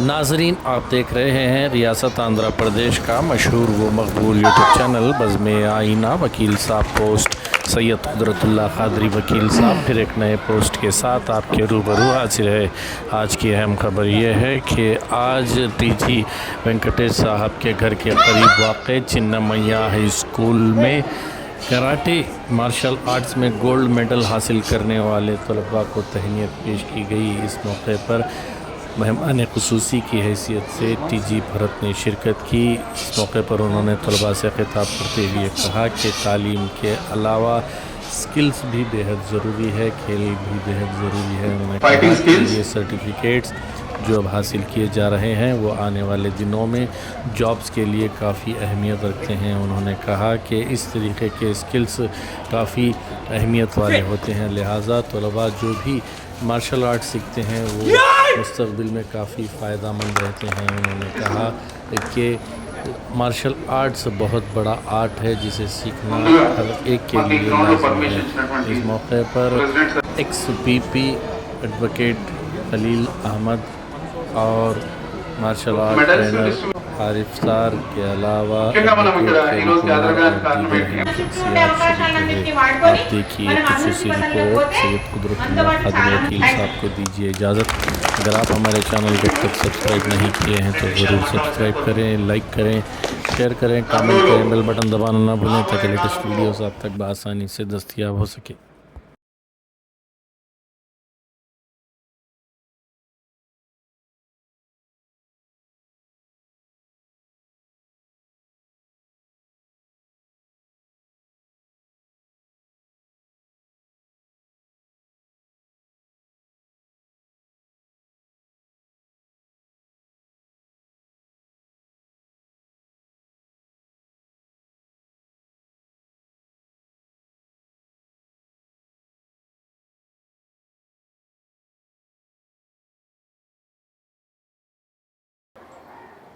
ناظرین، آپ دیکھ رہے ہیں ریاست آندھرا پردیش کا مشہور و مقبول یوٹیوب چینل بزم آئینہ، وکیل صاحب پوسٹ، سید قدرت اللہ قادری، وکیل صاحب، پھر ایک نئے پوسٹ کے ساتھ آپ کے روبرو حاضر ہے آج کی اہم خبر یہ ہے کہ آج ٹی جی وینکٹیش صاحب کے گھر کے قریب واقع چنمیہ ہائی اسکول میں کراٹے، مارشل آرٹس میں گولڈ میڈل حاصل کرنے والے طلباء کو تہنیت پیش کی گئی۔ اس موقع پر مہمان خصوصی کی حیثیت سے ٹی جی بھرت نے شرکت کی۔ اس موقع پر انہوں نے طلباء سے خطاب کرتے ہوئے کہا کہ تعلیم کے علاوہ سکلز بھی بہت ضروری ہے کھیل بھی بہت ضروری ہے۔ انہوں نے یہ سرٹیفکیٹس جو اب حاصل کیے جا رہے ہیں وہ آنے والے دنوں میں جابز کے لیے کافی اہمیت رکھتے ہیں۔ انہوں نے کہا کہ اس طریقے کے سکلز کافی اہمیت والے ہوتے ہیں۔ لہٰذا طلباء جو بھی مارشل آرٹ سیکھتے ہیں وہ مستقبل میں کافی فائدہ مند رہتے ہیں انہوں نے کہا کہ مارشل آرٹس بہت بڑا آرٹ ہے جسے سیکھنا ہر ایک کے لیے لازم ہے۔ اس موقع پر ایکس پی پی ایڈوکیٹ خلیل احمد اور مارشل آرٹ ٹرینر عارف سار کے علاوہ دیکھیے خصوصی رپورٹ سید قدرت وکیل صاحب کو دیجیے اجازت۔ اگر آپ ہمارے چینل کو تک سبسکرائب نہیں کیے ہیں تو ضرور سبسکرائب کریں لائک کریں شیئر کریں کامنٹ کریں بیل بٹن دبانا نہ بھولیں تاکہ لیٹسٹ ویڈیوز آپ تک بآسانی سے دستیاب ہو سکے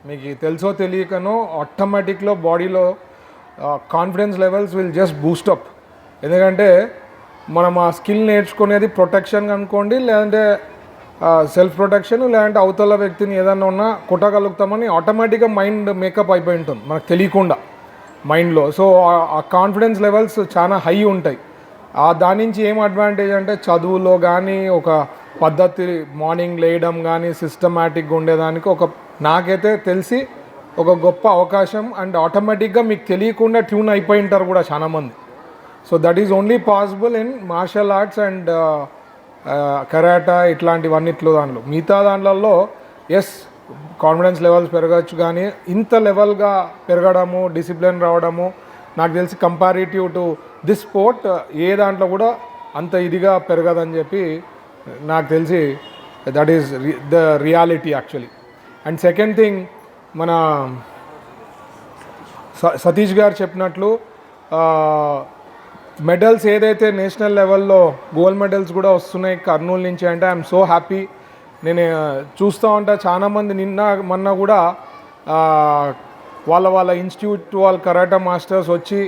మీకు తెలుసో తెలియకనో ఆటోమేటిక్లో బాడీలో confidence levels will just boost up ఎందుకంటే మనం ఆ స్కిల్ నేర్చుకునేది ప్రొటెక్షన్ అనుకోండి లేదంటే సెల్ఫ్ ప్రొటెక్షన్ లేదంటే అవతల వ్యక్తిని ఏదైనా ఉన్నా కొట్టగలుగుతామని ఆటోమేటిక్గా మైండ్ మేకప్ అయిపోయి ఉంటుంది మనకు తెలియకుండా మైండ్లో సో ఆ కాన్ఫిడెన్స్ లెవెల్స్ చాలా హై ఉంటాయి. ఆ దాని నుంచి ఏం అడ్వాంటేజ్ అంటే చదువులో కానీ ఒక పద్ధతి మార్నింగ్ లేయడం కానీ సిస్టమేటిక్గా ఉండేదానికి ఒక నాకైతే తెలిసి ఒక గొప్ప అవకాశం అండ్ ఆటోమేటిక్గా మీకు తెలియకుండా ట్యూన్ అయిపోయి ఉంటారు కూడా చాలామంది so that is only possible in martial arts and karate ఇట్లాంటివన్నిట్లో దాంట్లో. మిగతా దాంట్లలో ఎస్ కాన్ఫిడెన్స్ లెవెల్స్ పెరగచ్చు కానీ ఇంత లెవెల్గా పెరగడము డిసిప్లిన్ రావడము నాకు తెలిసి కంపారిటివ్ టు దిస్ స్పోర్ట్ ఏ దాంట్లో కూడా అంత ఇదిగా పెరగదని చెప్పి నాకు తెలిసి that is the reality actually and second thing మన స- సతీష్ గారు చెప్పినట్లు మెడల్స్ ఏదైతే నేషనల్ లెవెల్లో గోల్డ్ మెడల్స్ కూడా వస్తున్నాయి కర్నూలు నుంచి అంటే ఐఎమ్ సో హ్యాపీ నేను చూస్తూ ఉంటా. చాలామంది నిన్న మొన్న కూడా వాళ్ళ వాళ్ళ ఇన్స్టిట్యూట్ వాళ్ళ కరాటా మాస్టర్స్ వచ్చి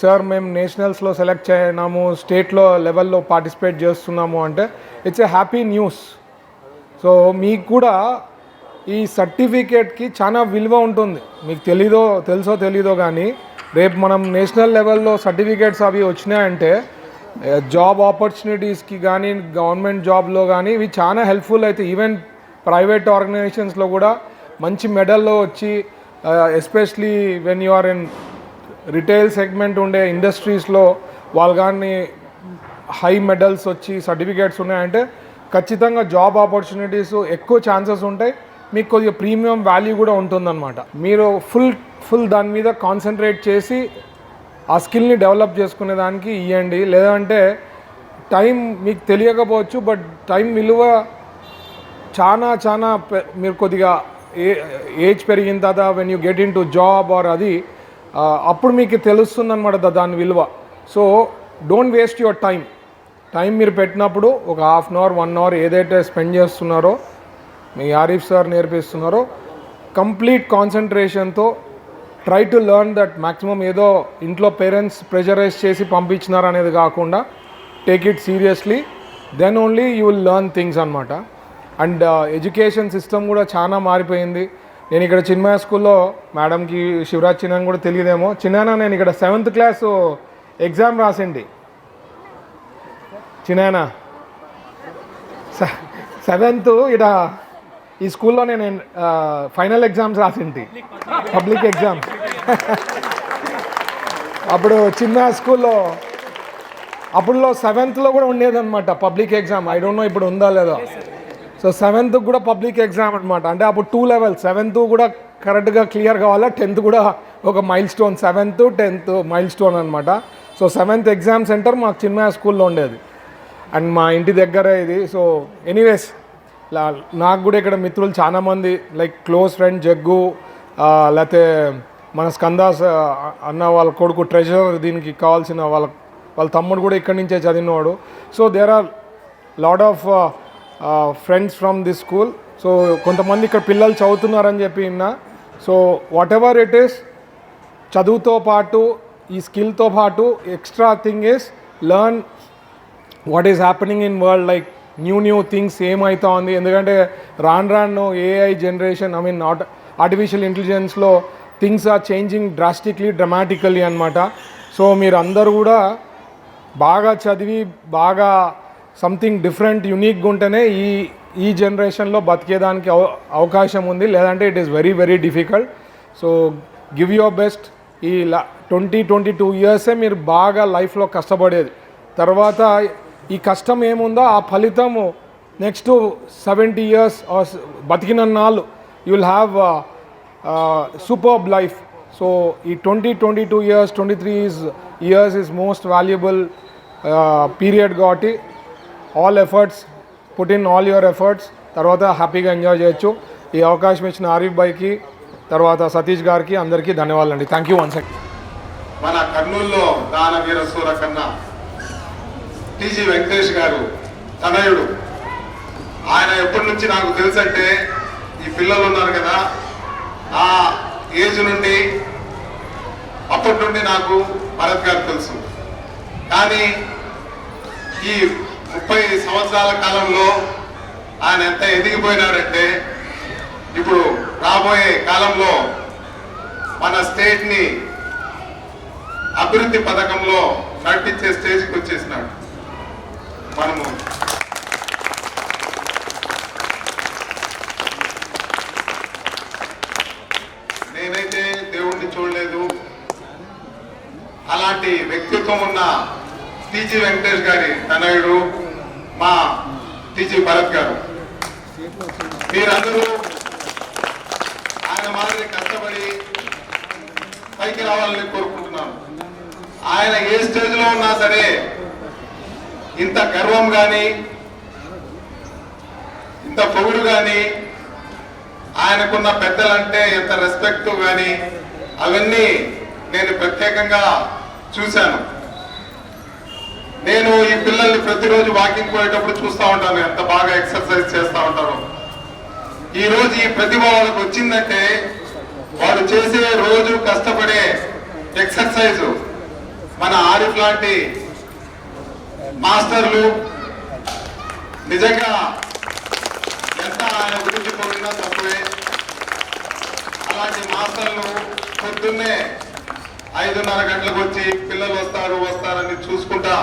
సార్ మేము నేషనల్స్లో సెలెక్ట్ చేయనాము స్టేట్లో లెవెల్లో పార్టిసిపేట్ చేస్తున్నాము. అంటే it's a happy news so మీకు కూడా ఈ సర్టిఫికేట్కి చాలా విలువ ఉంటుంది. మీకు తెలీదో తెలుసో తెలీదో కానీ రేపు మనం నేషనల్ లెవెల్లో సర్టిఫికేట్స్ అవి వచ్చినాయంటే జాబ్ ఆపర్చునిటీస్కి కానీ గవర్నమెంట్ జాబ్లో కానీ ఇవి చాలా హెల్ప్ఫుల్ అయితే ఈవెన్ ప్రైవేట్ ఆర్గనైజేషన్స్లో కూడా మంచి మెడల్లో వచ్చి especially when you are in retail segment ఉండే ఇండస్ట్రీస్లో వాళ్ళు కానీ హై మెడల్స్ వచ్చి సర్టిఫికేట్స్ ఉన్నాయంటే ఖచ్చితంగా జాబ్ ఆపర్చునిటీస్ ఎక్కువ ఛాన్సెస్ ఉంటాయి. మీకు కొద్దిగా ప్రీమియం వాల్యూ కూడా ఉంటుందన్నమాట. మీరు ఫుల్ ఫుల్ దాని మీద కాన్సన్ట్రేట్ చేసి ఆ స్కిల్ని డెవలప్ చేసుకునే దానికి ఇవ్వండి లేదంటే టైం మీకు తెలియకపోవచ్చు బట్ టైం విలువ చాలా చాలా మీరు కొద్దిగా ఏ ఏజ్ పెరిగిన తర్వాత when you get into job or అది అప్పుడు మీకు తెలుస్తుంది అనమాట దాని విలువ. So don't waste your time time మీరు పెట్టినప్పుడు ఒక half an hour one hour ఏదైతే స్పెండ్ చేస్తున్నారో మీ ఆరిఫ్ సార్ నేర్పిస్తున్నారో complete కాన్సన్ట్రేషన్తో try to learn that maximum ఏదో ఇంట్లో పేరెంట్స్ ప్రెజరైజ్ చేసి పంపించినారు అనేది కాకుండా take it seriously. Then only you will learn things అనమాట అండ్ ఎడ్యుకేషన్ సిస్టమ్ కూడా చాలా మారిపోయింది. నేను ఇక్కడ చిన్మయ స్కూల్లో మేడంకి శివరాజ్ చిన్న కూడా తెలియదేమో. చిన్న నేను ఇక్కడ సెవెంత్ క్లాస్ ఎగ్జామ్ రాసిండి చిన్న సెవెంత్ ఇక్కడ ఈ స్కూల్లో నేను ఫైనల్ ఎగ్జామ్స్ రాసింటి. Public exams. అప్పుడు చిన్న స్కూల్లో అప్పుడులో సెవెంత్లో కూడా ఉండేదన్నమాట public exam. I don't know ఇప్పుడు ఉందా లేదా. సో సెవెంత్ కూడా పబ్లిక్ ఎగ్జామ్ అనమాట అంటే అప్పుడు టూ లెవెల్ సెవెంత్ కూడా కరెక్ట్గా క్లియర్ కావాలా? టెన్త్ కూడా ఒక milestone seventh tenth milestone అనమాట సో సెవెంత్ ఎగ్జామ్ సెంటర్ మాకు చిన్న స్కూల్లో ఉండేది. అండ్ మా ఇంటి దగ్గర ఇది. సో ఎనీవేస్ నాకు కూడా ఇక్కడ మిత్రులు చాలామంది లైక్ క్లోజ్ ఫ్రెండ్ జగ్గు లేకపోతే మన స్కందాస్ అన్న వాళ్ళ కొడుకు ట్రెజరర్ దీనికి కావాల్సిన వాళ్ళ వాళ్ళ తమ్ముడు కూడా ఇక్కడి నుంచే చదివినవాడు. So there are lot of friends from this school so కొంతమంది ఇక్కడ పిల్లలు చదువుతున్నారని చెప్పి విన్నా. So whatever it is చదువుతో పాటు ఈ స్కిల్తో పాటు extra thing is learn what is happening in world like new new things ఏమవుతా ఉంది? ఎందుకంటే రాను రాను AI generation I mean not artificial ఇంటెలిజెన్స్లో things are changing drastically dramatically అనమాట సో మీరు అందరూ కూడా బాగా చదివి బాగా సంథింగ్ డిఫరెంట్ యునిక్గా ఉంటేనే ఈ ఈ జనరేషన్లో బతికేదానికి అవ అవకాశం ఉంది. లేదంటే it is very very difficult so give your best ఈ ట్వంటీ ట్వంటీ టూ ఇయర్సే మీరు బాగా లైఫ్లో కష్టపడేది. తర్వాత ఈ కష్టం ఏముందో ఆ ఫలితము నెక్స్ట్ సెవెంటీ ఇయర్స్ బతికిన నాళ్ళు you will have superb life so ఈ twenty twenty two years twenty three years is most valuable period కాబట్టి all efforts put in all your efforts తర్వాత హ్యాపీగా ఎంజాయ్ చేయొచ్చు. ఈ అవకాశం ఇచ్చిన ఆరిఫ్ బాయ్కి తర్వాత సతీష్ గారికి అందరికీ ధన్యవాదాలు అండి థ్యాంక్ యూ వన్ సెకండ్ మన కర్నూలులో దానవీర సూర కన్నా టీజీ వెంకటేష్ గారు తనయుడు. ఆయన ఎప్పటి నుంచి నాకు తెలుసంటే ఈ పిల్లలు ఉన్నారు కదా ఆ ఏజ్ నుండి అప్పటి నుండి నాకు భరత్ గారు తెలుసు. కానీ ఈ ముప్పై సంవత్సరాల కాలంలో ఆయన ఎంత ఎదిగిపోయినాడంటే ఇప్పుడు రాబోయే కాలంలో మన స్టేట్ని అభివృద్ధి పథకంలో నడిపించే స్టేజ్కి వచ్చేసినాడు. మనము నేనైతే దేవుణ్ణి చూడలేదు. అలాంటి వ్యక్తిత్వం ఉన్న టీజీ వెంకటేష్ గారి తనయుడు మా టీజీ భరత్ గారు. మీరందరూ ఆయన మాదిరి కష్టపడి పైకి రావాలని కోరుకుంటున్నాను. ఆయన ఏ స్టేజ్లో ఉన్నా సరే ఇంత గర్వం కానీ ఇంత పొగుడు కానీ ఆయనకున్న పెద్దలంటే ఎంత రెస్పెక్ట్ కానీ అవన్నీ నేను ప్రత్యేకంగా చూశాను. నేను ఈ పిల్లల్ని ప్రతిరోజు వాకింగ్ పోయేటప్పుడు చూస్తూ ఉంటాను ఎంత బాగా ఎక్సర్సైజ్ చేస్తూ ఉంటారో. ఈ రోజు ఈ ప్రతిభ వాళ్ళకి వచ్చిందంటే వాడు చేసే రోజు కష్టపడే ఎక్సర్సైజ్ మన ఆరిఫ్ లాంటి మాస్టర్లు నిజంగా ఎంత ఆయన గురించి పొగిడినా తక్కువే అలాంటి మాస్టర్లు పొద్దున్నే ఐదున్నర గంటలకు వచ్చి పిల్లలు వస్తారు వస్తారని చూసుకుంటా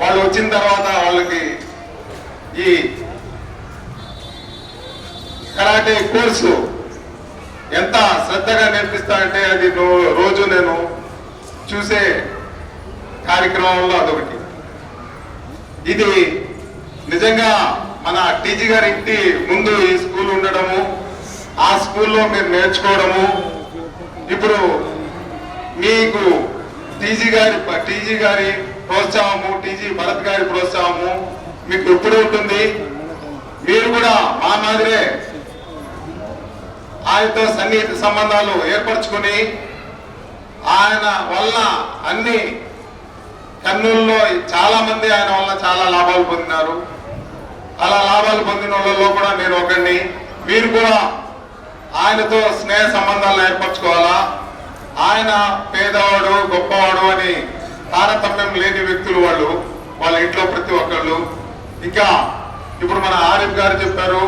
వాళ్ళు వచ్చిన తర్వాత వాళ్ళకి ఈ కరాటే కోర్సు ఎంత శ్రద్ధగా నేర్పిస్తా అంటే అది రోజు నేను చూసే కార్యక్రమంలో అదొకటి. ఇది నిజంగా మన టీజీ గారి ఇంటి ముందు ఈ స్కూల్ ఉండడము ఆ స్కూల్లో మీరు నేర్చుకోవడము. ఇప్పుడు మీకు టీజీ గారి టీజీ గారి ప్రోత్సాహము టీజీ భరత్ గారి ప్రోత్సాహము మీకు ఎప్పుడు ఉంటుంది? మీరు కూడా మా మాదిరే ఆయనతో సన్నిహిత సంబంధాలు ఏర్పరచుకుని ఆయన వల్ల అన్ని కర్నూలులో చాలా మంది ఆయన వల్ల చాలా లాభాలు పొందినారు. అలా లాభాలు పొందిన వాళ్ళలో కూడా నేను ఒకరిని మీరు కూడా ఆయనతో స్నేహ సంబంధాలను ఏర్పరచుకోవాలా? ఆయన పేదవాడు గొప్పవాడు అని తారతమ్యం లేని వ్యక్తులు వాళ్ళు వాళ్ళ ఇంట్లో ప్రతి ఒక్కళ్ళు. ఇంకా ఇప్పుడు మన ఆరిఫ్ గారు చెప్పారు